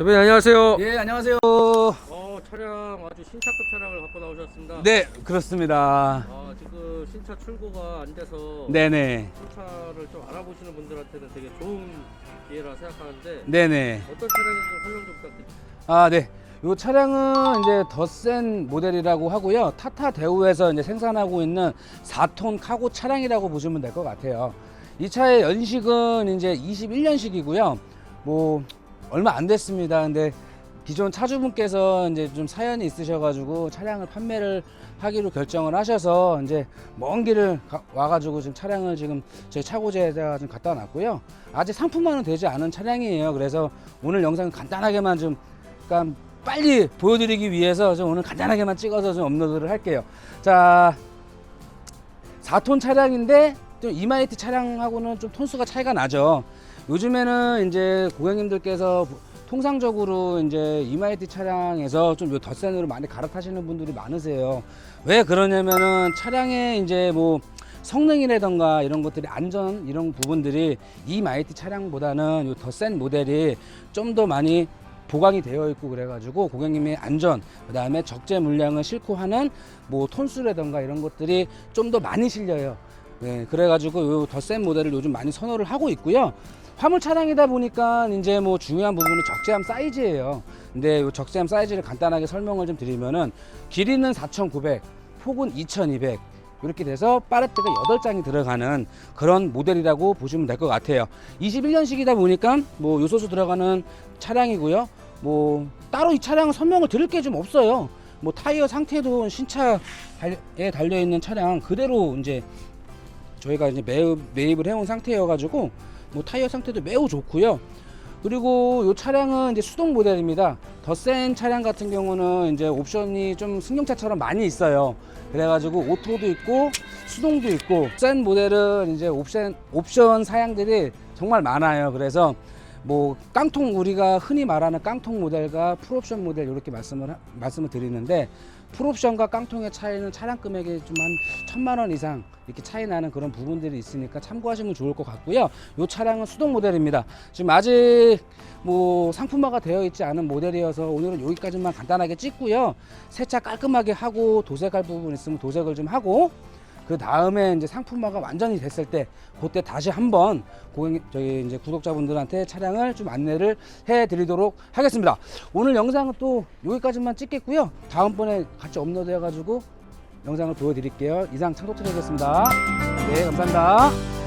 대표님 안녕하세요. 예, 안녕하세요. 어, 차량 아주 신차급 차량을 갖고 나오셨습니다. 네, 그렇습니다. 아, 지금 신차 출고가 안 돼서 네네. 신차를 좀 알아보시는 분들한테는 되게 좋은 기회라 생각하는데 네네. 어떤 차량인지 좀 설명 좀 부탁드립니다. 아, 네. 이 차량은 이제 더 센 모델이라고 하고요. 타타 대우에서 이제 생산하고 있는 4톤 카고 차량이라고 보시면 될 것 같아요. 이 차의 연식은 이제 21년식이고요. 뭐 얼마 안 됐습니다. 근데 기존 차주분께서 이제 좀 사연이 있으셔가지고 차량을 판매를 하기로 결정을 하셔서 이제 먼 길을 가- 와가지고 지금 차량을 지금 저희 차고지에다가 좀 갖다 놨고요. 아직 상품화는 되지 않은 차량이에요. 그래서 오늘 영상 간단하게만 좀 그러니까 빨리 보여드리기 위해서 좀 오늘 간단하게만 찍어서 좀 업로드를 할게요. 자, 4톤 차량인데 좀 이마이트 차량하고는 좀 톤수가 차이가 나죠. 요즘에는 이제 고객님들께서 통상적으로 이제 이마이트 차량에서 좀 요 덧센으로 많이 갈아타시는 분들이 많으세요. 왜 그러냐면은 차량의 이제 뭐 성능이라던가 이런 것들이 안전 이런 부분들이 이 마이티 차량보다는 요 더 센 모델이 좀 더 많이 보강이 되어 있고 그래가지고 고객님의 안전 그다음에 적재 물량을 싣고 하는 뭐 톤수라던가 이런 것들이 좀 더 많이 실려요. 네, 그래가지고 요더센 모델을 요즘 많이 선호를 하고 있고요. 화물 차량이다 보니까 이제 뭐 중요한 부분은 적재함 사이즈예요. 근데 요 적재함 사이즈를 간단하게 설명을 좀 드리면은 길이는 4,900, 폭은 2,200. 이렇게 돼서 파레트가 8장이 들어가는 그런 모델이라고 보시면 될 것 같아요. 21년식이다 보니까 뭐 요소수 들어가는 차량이고요. 뭐 따로 이 차량은 설명을 드릴 게 좀 없어요. 뭐 타이어 상태도 신차에 달려 있는 차량 그대로 이제 저희가 이제 매입, 매입을 해온 상태여가지고 뭐 타이어 상태도 매우 좋고요. 그리고 이 차량은 이제 수동 모델입니다. 더 센 차량 같은 경우는 이제 옵션이 좀 승용차처럼 많이 있어요. 그래가지고 오토도 있고 수동도 있고 센 모델은 이제 옵션 옵션 사양들이 정말 많아요. 그래서 뭐 깡통 우리가 흔히 말하는 깡통 모델과 풀옵션 모델 이렇게 말씀을 하- 말씀을 드리는데 풀옵션과 깡통의 차이는 차량 금액이 좀한 천만 원 이상 이렇게 차이 나는 그런 부분들이 있으니까 참고하시면 좋을 것 같고요. 이 차량은 수동 모델입니다. 지금 아직 뭐 상품화가 되어 있지 않은 모델이어서 오늘은 여기까지만 간단하게 찍고요. 세차 깔끔하게 하고 도색할 부분 있으면 도색을 좀 하고 그 다음에 이제 상품화가 완전히 됐을 때 그때 다시 한번 고객 저희 이제 구독자분들한테 차량을 좀 안내를 해드리도록 하겠습니다. 오늘 영상은 또 여기까지만 찍겠고요. 다음번에 같이 업로드해가지고 영상을 보여드릴게요. 이상 창도 트랙이었습니다. 네, 감사합니다.